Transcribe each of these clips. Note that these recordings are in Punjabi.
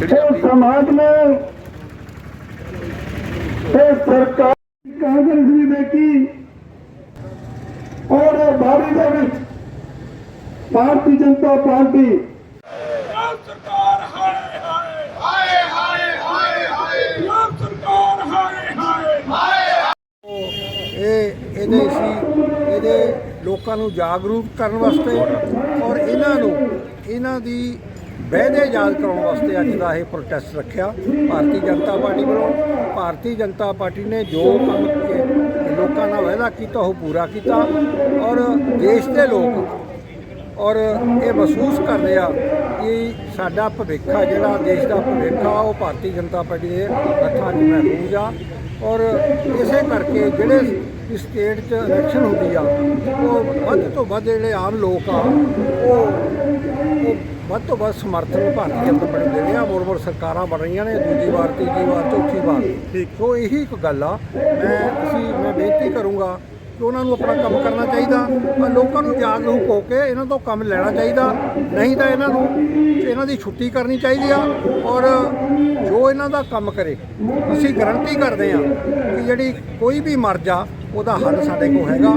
ਤੇ ਸਮਾਜ ਨੇ ਤੇ ਸਰਕਾਰ ਕਾਂਗਰਸ ਵੀ ਬੇਟੀ ਔਰ ਬਾੜੀ ਦੇ ਵਿੱਚ ਭਾਰਤੀ ਜਨਤਾ ਪਾਰਟੀ ਇਹਦੇ ਸੀ ਇਹਦੇ ਲੋਕਾਂ ਨੂੰ ਜਾਗਰੂਕ ਕਰਨ ਵਾਸਤੇ ਔਰ ਇਹਨਾਂ ਨੂੰ ਇਹਨਾਂ ਦੀ ਵਹਿਦੇ ਯਾਦ ਕਰਾਉਣ ਵਾਸਤੇ ਅੱਜ ਦਾ ਇਹ ਪ੍ਰੋਟੈਸਟ ਰੱਖਿਆ। ਭਾਰਤੀ ਜਨਤਾ ਪਾਰਟੀ ਵੱਲੋਂ ਭਾਰਤੀ ਜਨਤਾ ਪਾਰਟੀ ਨੇ ਜੋ ਕੰਮ ਲੋਕਾਂ ਨਾਲ ਵਾਅਦਾ ਕੀਤਾ, ਉਹ ਪੂਰਾ ਕੀਤਾ ਔਰ ਦੇਸ਼ ਦੇ ਲੋਕ ਔਰ ਇਹ ਮਹਿਸੂਸ ਕਰਦੇ ਆ ਕਿ ਸਾਡਾ ਭਵਿੱਖ ਆ, ਜਿਹੜਾ ਦੇਸ਼ ਦਾ ਭਵਿੱਖ ਆ, ਉਹ ਭਾਰਤੀ ਜਨਤਾ ਪਾਰਟੀ ਦੇ ਹੱਥਾਂ 'ਚ ਮਹਿਫੂਜ਼ ਆ ਔਰ ਇਸੇ ਕਰਕੇ ਜਿਹੜੇ ਸਟੇਟ 'ਚ ਇਲੈਕਸ਼ਨ ਹੁੰਦੀ ਆ, ਉਹ ਵੱਧ ਤੋਂ ਵੱਧ ਜਿਹੜੇ ਆਮ ਲੋਕ ਆ ਉਹ ਵੱਧ ਤੋਂ ਵੱਧ ਸਮਰਥਨ ਭਾਰਤੀ ਜਨਤਾ ਪਾਰਟੀ ਦੇ ਰਹੇ ਮੋੜ ਮੋੜ ਸਰਕਾਰਾਂ ਬਣ ਰਹੀਆਂ ਨੇ ਦੂਜੀ ਵਾਰ ਤੀਜੀ ਵਾਰ ਚੌਥੀ ਵਾਰ। ਠੀਕ। ਸੋ ਇਹੀ ਇੱਕ ਗੱਲ ਆ। ਮੈਂ ਅਸੀਂ ਮੈਂ ਬੇਨਤੀ ਕਰੂੰਗਾ ਕਿ ਉਹਨਾਂ ਨੂੰ ਆਪਣਾ ਕੰਮ ਕਰਨਾ ਚਾਹੀਦਾ। ਲੋਕਾਂ ਨੂੰ ਜਾਗਰੂਕ ਹੋ ਕੇ ਇਹਨਾਂ ਤੋਂ ਕੰਮ ਲੈਣਾ ਚਾਹੀਦਾ। ਨਹੀਂ ਤਾਂ ਇਹਨਾਂ ਨੂੰ ਇਹਨਾਂ ਦੀ ਛੁੱਟੀ ਕਰਨੀ ਚਾਹੀਦੀ ਆ। ਔਰ ਇਹਨਾਂ ਦਾ ਕੰਮ ਕਰੇ। ਅਸੀਂ ਗਰੰਟੀ ਕਰਦੇ ਹਾਂ ਕਿ ਜਿਹੜੀ ਕੋਈ ਵੀ ਮਰ ਜਾ, ਉਹਦਾ ਹੱਲ ਸਾਡੇ ਕੋਲ ਹੈਗਾ।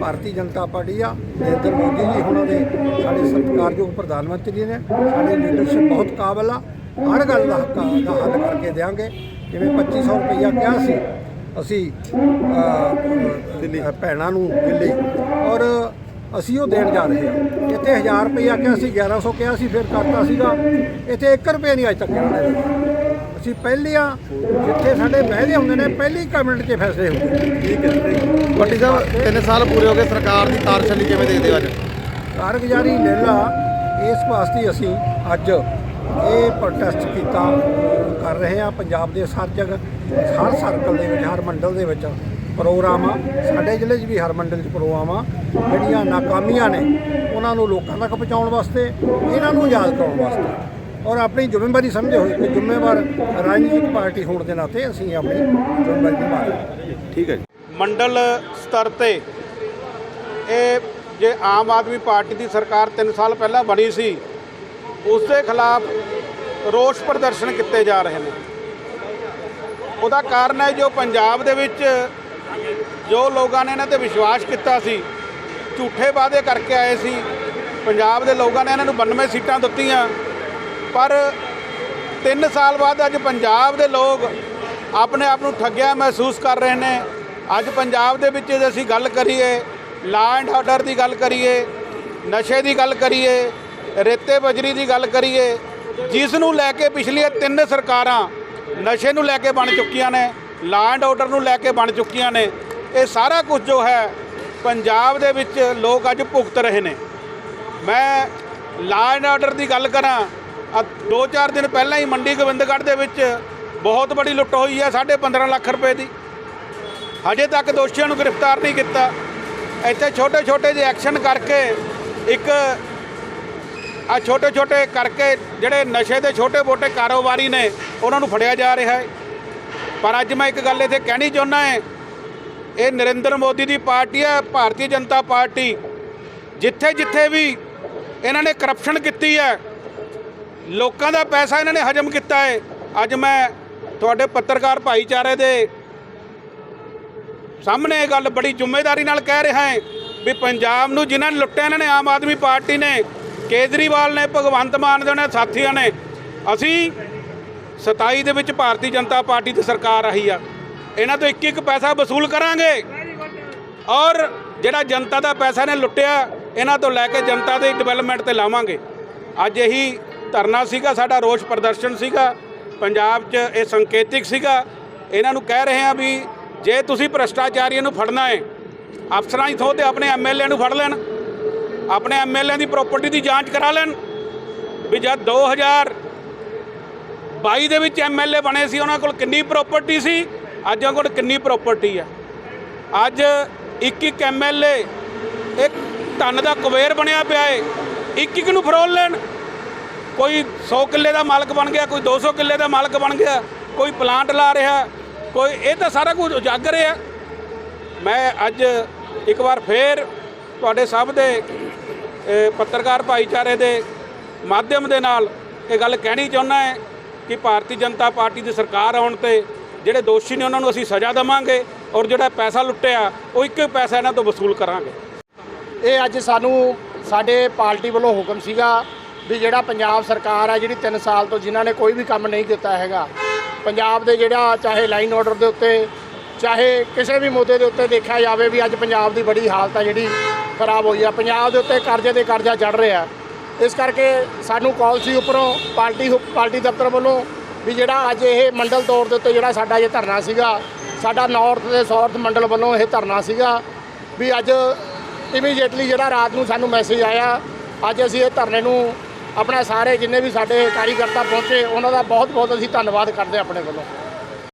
ਭਾਰਤੀ ਜਨਤਾ ਪਾਰਟੀ ਆ, ਨਰਿੰਦਰ ਮੋਦੀ ਜੀ ਉਹਨਾਂ ਦੇ, ਸਾਡੇ ਸਤਿਕਾਰਯੋਗ ਪ੍ਰਧਾਨ ਮੰਤਰੀ ਨੇ, ਸਾਡੇ ਲੀਡਰਸ਼ਿਪ ਬਹੁਤ ਕਾਬਲ ਆ। ਹਰ ਗੱਲ ਦਾ ਹੱਕ ਦਾ ਹੱਲ ਕਰਕੇ ਦੇਵਾਂਗੇ ਜਿਵੇਂ 2500 ਰੁਪਈਆ ਕਿਹਾ ਸੀ, ਅਸੀਂ ਦਿੱਲੀ ਭੈਣਾਂ ਨੂੰ ਦਿੱਲੀ। ਔਰ ਅਸੀਂ ਉਹ ਦੇਣ ਜਾ ਰਹੇ ਹਾਂ। ਇੱਥੇ 1000 ਰੁਪਇਆ ਕਿਹਾ ਸੀ 1100 ਕਿਹਾ ਸੀ, ਫਿਰ ਕਰਤਾ ਸੀਗਾ। ਇੱਥੇ 1 ਰੁਪਏ ਨਹੀਂ ਅੱਜ ਤੱਕ ਇਹਨਾਂ ਨੇ ਦਿੱਤਾ ਅਸੀਂ ਪਹਿਲੀਆਂ ਜਿੱਥੇ ਸਾਡੇ ਵਾਅਦੇ ਹੁੰਦੇ ਨੇ ਪਹਿਲੀ ਕੈਬਨਿਟ 'ਚ ਫੈਸਲੇ ਹੁੰਦੇ ਠੀਕ ਹੈ ਵੱਡੀ ਸਾਹਿਬ ਤਿੰਨ ਸਾਲ ਪੂਰੇ ਹੋ ਗਏ ਸਰਕਾਰ ਦੀ ਤਾਰਸ਼ਲੀ ਕਿਵੇਂ ਦੇਖਦੇ ਹੋ ਅੱਜ? ਕਾਰਗੁਜ਼ਾਰੀ ਲੈਲਾ ਇਸ ਵਾਸਤੇ ਅਸੀਂ ਅੱਜ ਇਹ ਪ੍ਰੋਟੈਸਟ ਕੀਤਾ। ਕਰ ਰਹੇ ਹਾਂ ਪੰਜਾਬ ਦੇ ਹਰ ਜਗ੍ਹਾ ਹਰ ਸਰਕਲ ਦੇ ਵਿੱਚ ਹਰ ਮੰਡਲ ਦੇ ਵਿੱਚ ਪ੍ਰੋਗਰਾਮ ਆ। ਸਾਡੇ ਜ਼ਿਲ੍ਹੇ 'ਚ ਵੀ ਹਰ ਮੰਡਲ 'ਚ ਪ੍ਰੋਗਰਾਮ ਆ। ਜਿਹੜੀਆਂ ਨਾਕਾਮੀਆਂ ਨੇ ਉਹਨਾਂ ਨੂੰ ਲੋਕਾਂ ਤੱਕ ਪਹੁੰਚਾਉਣ ਵਾਸਤੇ ਇਹਨਾਂ ਨੂੰ ਯਾਦ ਕਰਾਉਣ ਵਾਸਤੇ। ਔਰ ਆਪਣੀ ਜ਼ਿੰਮੇਵਾਰੀ ਸਮਝੇ ਹੋਏ ਕਿ ਜ਼ਿੰਮੇਵਾਰ ਰਾਜਨੀਤਿਕ ਪਾਰਟੀ ਹੋਣ ਦੇ ਨਾਤੇ ਅਸੀਂ ਆਪਣੀ ਜ਼ਿੰਮੇਵਾਰੀ ਨਿਭਾ ਰਹੇ ਠੀਕ ਹੈ ਜੀ। ਮੰਡਲ ਸਤਰ ਤੇ ਇਹ ਜੇ ਆਮ ਆਦਮੀ ਪਾਰਟੀ ਦੀ ਸਰਕਾਰ 3 ਸਾਲ ਪਹਿਲਾਂ ਬਣੀ ਸੀ ਉਸ ਦੇ ਖਿਲਾਫ ਰੋਸ ਪ੍ਰਦਰਸ਼ਨ ਕੀਤੇ ਜਾ ਰਹੇ ਨੇ। ਉਹਦਾ ਕਾਰਨ ਹੈ ਜੋ ਪੰਜਾਬ ਦੇ ਵਿੱਚ ਜੋ ਲੋਕਾਂ ਨੇ ਇਹਨਾਂ ਤੇ ਵਿਸ਼ਵਾਸ ਕੀਤਾ ਸੀ ਝੂਠੇ ਵਾਅਦੇ ਕਰਕੇ ਆਏ ਸੀ। ਪੰਜਾਬ ਦੇ ਲੋਕਾਂ ਨੇ ਇਹਨਾਂ ਨੂੰ 92 ਸੀਟਾਂ ਦਿੱਤੀਆਂ। ਪਰ 3 ਸਾਲ ਬਾਅਦ ਅੱਜ ਪੰਜਾਬ ਦੇ ਲੋਕ ਆਪਣੇ ਆਪ ਨੂੰ ਠੱਗਿਆ ਮਹਿਸੂਸ ਕਰ ਰਹੇ ਨੇ। ਅੱਜ ਪੰਜਾਬ ਦੇ ਵਿੱਚ ਜੇ ਅਸੀਂ ਗੱਲ ਕਰੀਏ ਲਾ ਐਂਡ ਆਰਡਰ ਦੀ ਗੱਲ ਕਰੀਏ, ਨਸ਼ੇ ਦੀ ਗੱਲ ਕਰੀਏ, ਰੇਤੇ ਬਜਰੀ ਦੀ ਗੱਲ ਕਰੀਏ, ਜਿਸ ਨੂੰ ਲੈ ਕੇ ਪਿਛਲੀਆਂ ਤਿੰਨ ਸਰਕਾਰਾਂ ਨਸ਼ੇ ਨੂੰ ਲੈ ਕੇ ਬਣ ਚੁੱਕੀਆਂ ਨੇ ਲਾ ਐਂਡ ਆਰਡਰ ਨੂੰ ਲੈ ਕੇ ਬਣ ਚੁੱਕੀਆਂ ਨੇ, ਇਹ ਸਾਰਾ ਕੁਝ ਜੋ ਹੈ ਪੰਜਾਬ ਦੇ ਵਿੱਚ ਲੋਕ ਅੱਜ ਭੁਗਤ ਰਹੇ ਨੇ। ਮੈਂ ਲਾ ਐਂਡ ਆਰਡਰ ਦੀ ਗੱਲ ਕਰਾਂ ਦੋ ਚਾਰ ਦਿਨ ਪਹਿਲਾਂ ਹੀ ਮੰਡੀ ਗੋਬਿੰਦਗੜ੍ਹ ਦੇ ਵਿੱਚ ਬਹੁਤ ਬੜੀ ਲੁੱਟ ਹੋਈ ਹੈ 15.5 ਲੱਖ ਰੁਪਏ ਦੀ। ਹਜੇ ਤੱਕ ਦੋਸ਼ੀਆਂ ਨੂੰ ਗ੍ਰਿਫਤਾਰ ਨਹੀਂ ਕੀਤਾ। ਇੱਥੇ ਛੋਟੇ ਛੋਟੇ ਜਿਹੇ ਐਕਸ਼ਨ ਕਰਕੇ ਇੱਕ ਆ ਛੋਟੇ ਛੋਟੇ ਕਰਕੇ ਜਿਹੜੇ ਨਸ਼ੇ ਦੇ ਛੋਟੇ ਮੋਟੇ ਕਾਰੋਬਾਰੀ ਨੇ, ਉਹਨਾਂ ਨੂੰ ਫੜਿਆ ਜਾ ਰਿਹਾ ਹੈ। ਪਰ ਅੱਜ ਮੈਂ ਇੱਕ ਗੱਲ ਇੱਥੇ ਕਹਿਣੀ ਚਾਹੁੰਦਾ ਹੈ, ਇਹ ਨਰਿੰਦਰ ਮੋਦੀ ਦੀ ਪਾਰਟੀ ਹੈ, ਭਾਰਤੀ ਜਨਤਾ ਪਾਰਟੀ। ਜਿੱਥੇ ਜਿੱਥੇ ਵੀ ਇਹਨਾਂ ਨੇ ਕਰਪਸ਼ਨ ਕੀਤੀ ਹੈ ਲੋਕਾਂ ਦਾ ਪੈਸਾ ਇਹਨਾਂ ਨੇ ਹਜਮ ਕੀਤਾ ਹੈ। ਅੱਜ ਮੈਂ ਤੁਹਾਡੇ ਪੱਤਰਕਾਰ ਭਾਈਚਾਰੇ ਦੇ ਸਾਹਮਣੇ ਇਹ ਗੱਲ ਬੜੀ ਜ਼ਿੰਮੇਵਾਰੀ ਨਾਲ ਕਹਿ ਰਿਹਾ ਹਾਂ ਵੀ ਪੰਜਾਬ ਨੂੰ ਜਿਨ੍ਹਾਂ ਨੇ ਲੁੱਟਿਆ ਇਹਨਾਂ ਨੇ, ਆਮ ਆਦਮੀ ਪਾਰਟੀ ਨੇ, ਕੇਜਰੀਵਾਲ ਨੇ, ਭਗਵੰਤ ਮਾਨ ਦੇ ਉਹਨਾਂ ਸਾਥੀਆਂ ਨੇ, ਅਸੀਂ 27 ਦੇ ਵਿੱਚ ਭਾਰਤੀ ਜਨਤਾ ਪਾਰਟੀ ਦੀ ਸਰਕਾਰ ਆਹੀ ਆ। ਇਹਨਾਂ ਤੋਂ ਇੱਕ ਇੱਕ ਪੈਸਾ ਵਸੂਲ ਕਰਾਂਗੇ। ਔਰ ਜਿਹੜਾ ਜਨਤਾ ਦਾ ਪੈਸਾ ਨੇ ਲੁੱਟਿਆ, ਇਹਨਾਂ ਤੋਂ ਲੈ ਕੇ ਜਨਤਾ ਦੇ ਡਿਵੈਲਪਮੈਂਟ ਤੇ ਲਾਵਾਂਗੇ। ਅੱਜ ਇਹੀ ਧਰਨਾ ਸੀਗਾ, ਸਾਡਾ ਰੋਸ ਪ੍ਰਦਰਸ਼ਨ ਸੀਗਾ, ਪੰਜਾਬ 'ਚ ਇਹ ਸੰਕੇਤਿਕ ਸੀਗਾ। ਇਹਨਾਂ ਨੂੰ ਕਹਿ ਰਹੇ ਆ ਵੀ ਜੇ ਤੁਸੀਂ ਭ੍ਰਸ਼ਟਾਚਾਰੀਆਂ ਨੂੰ ਫੜਨਾ ਹੈ, ਅਫਸਰਾਂ ਦੀ ਥਾਂ ਤੇ ਆਪਣੇ ਐਮਐਲਏ ਨੂੰ ਫੜ ਲੈਣ, ਆਪਣੇ ਐਮਐਲਏ ਦੀ ਪ੍ਰਾਪਰਟੀ ਦੀ ਜਾਂਚ ਕਰਾ ਲੈਣ, ਵੀ ਜਦ 2022 ਦੇ ਵਿੱਚ ਐਮਐਲਏ ਬਣੇ ਸੀ, ਉਹਨਾਂ ਕੋਲ ਕਿੰਨੀ ਪ੍ਰਾਪਰਟੀ ਸੀ, ਅੱਜ ਉਹਨਾਂ ਕੋਲ ਕਿੰਨੀ ਪ੍ਰਾਪਰਟੀ ਹੈ ਅੱਜ ਇੱਕ ਇੱਕ ਐਮਐਲਏ ਇੱਕ ਧਨ ਦਾ ਕੁਬੇਰ ਬਣਿਆ ਪਿਆ ਏ ਇੱਕ ਇੱਕ ਨੂੰ ਫਰੋਲ ਲੈਣ ਕੋਈ 100 ਕਿੱਲੇ ਦਾ ਮਾਲਕ ਬਣ ਗਿਆ, ਕੋਈ 200 ਕਿੱਲੇ ਦਾ ਮਾਲਕ ਬਣ ਗਿਆ, ਕੋਈ ਪਲਾਂਟ ਲਾ ਰਿਹਾ, ਕੋਈ, ਇਹ ਤਾਂ ਸਾਰਾ ਕੁਝ ਉਜਾਗਰ ਹੈ। ਮੈਂ ਅੱਜ ਇੱਕ ਵਾਰ ਫੇਰ ਤੁਹਾਡੇ ਸਭ ਦੇ ਪੱਤਰਕਾਰ ਭਾਈਚਾਰੇ ਦੇ ਮਾਧਿਅਮ ਦੇ ਨਾਲ ਇਹ ਗੱਲ ਕਹਿਣੀ ਚਾਹੁੰਦਾ ਹੈ ਕਿ ਭਾਰਤੀ ਜਨਤਾ ਪਾਰਟੀ ਦੀ ਸਰਕਾਰ ਆਉਣ ਤੇ ਜਿਹੜੇ ਦੋਸ਼ੀ ਨੇ ਉਹਨਾਂ ਨੂੰ ਅਸੀਂ ਸਜ਼ਾ ਦੇਵਾਂਗੇ ਔਰ ਜਿਹੜਾ ਪੈਸਾ ਲੁੱਟਿਆ, ਉਹ ਇੱਕ ਪੈਸਾ ਇਹਨਾਂ ਤੋਂ ਵਸੂਲ ਕਰਾਂਗੇ। ਇਹ ਅੱਜ ਸਾਨੂੰ ਸਾਡੇ ਪਾਰਟੀ ਵੱਲੋਂ ਹੁਕਮ ਸੀਗਾ ਵੀ ਜਿਹੜਾ ਪੰਜਾਬ ਸਰਕਾਰ ਆ, ਜਿਹੜੀ 3 ਸਾਲ ਤੋਂ ਜਿਨ੍ਹਾਂ ਨੇ ਕੋਈ ਵੀ ਕੰਮ ਨਹੀਂ ਕੀਤਾ ਹੈਗਾ, ਪੰਜਾਬ ਦੇ ਜਿਹੜਾ ਚਾਹੇ ਲਾਈਨ ਆਰਡਰ ਦੇ ਉੱਤੇ, ਚਾਹੇ ਕਿਸੇ ਵੀ ਮੁੱਦੇ ਦੇ ਉੱਤੇ ਦੇਖਿਆ ਜਾਵੇ ਵੀ ਅੱਜ ਪੰਜਾਬ ਦੀ ਬੜੀ ਹਾਲਤ ਆ ਜਿਹੜੀ ਖਰਾਬ ਹੋਈ ਆ। ਪੰਜਾਬ ਦੇ ਉੱਤੇ ਕਰਜ਼ੇ ਦੇ ਕਰਜ਼ਾ ਚੜ ਰਿਹਾ। ਇਸ ਕਰਕੇ ਸਾਨੂੰ ਕਾਲ ਸੀ ਉੱਪਰੋਂ, ਪਾਰਟੀ ਪਾਰਟੀ ਦਫ਼ਤਰ ਵੱਲੋਂ ਵੀ ਜਿਹੜਾ ਅੱਜ ਇਹ ਮੰਡਲ ਤੌਰ ਦੇ ਉੱਤੇ ਜਿਹੜਾ ਸਾਡਾ ਇਹ ਧਰਨਾ ਸੀਗਾ, ਸਾਡਾ ਨਾਰਥ ਦੇ ਸਾਊਥ ਮੰਡਲ ਵੱਲੋਂ ਇਹ ਧਰਨਾ ਸੀਗਾ ਵੀ ਅੱਜ ਇਮੀਡੀਏਟਲੀ ਜਿਹੜਾ ਰਾਤ ਨੂੰ ਸਾਨੂੰ ਮੈਸੇਜ ਆਇਆ, ਅੱਜ ਅਸੀਂ ਇਹ ਧਰਨੇ ਨੂੰ ਆਪਣਾ ਸਾਰੇ ਜਿੰਨੇ ਵੀ ਸਾਡੇ ਕਾਰੀਕਰਤਾ ਪਹੁੰਚੇ, ਉਹਨਾਂ ਦਾ ਬਹੁਤ ਬਹੁਤ ਅਸੀਂ ਧੰਨਵਾਦ ਕਰਦੇ ਹਾਂ ਆਪਣੇ ਵੱਲੋਂ।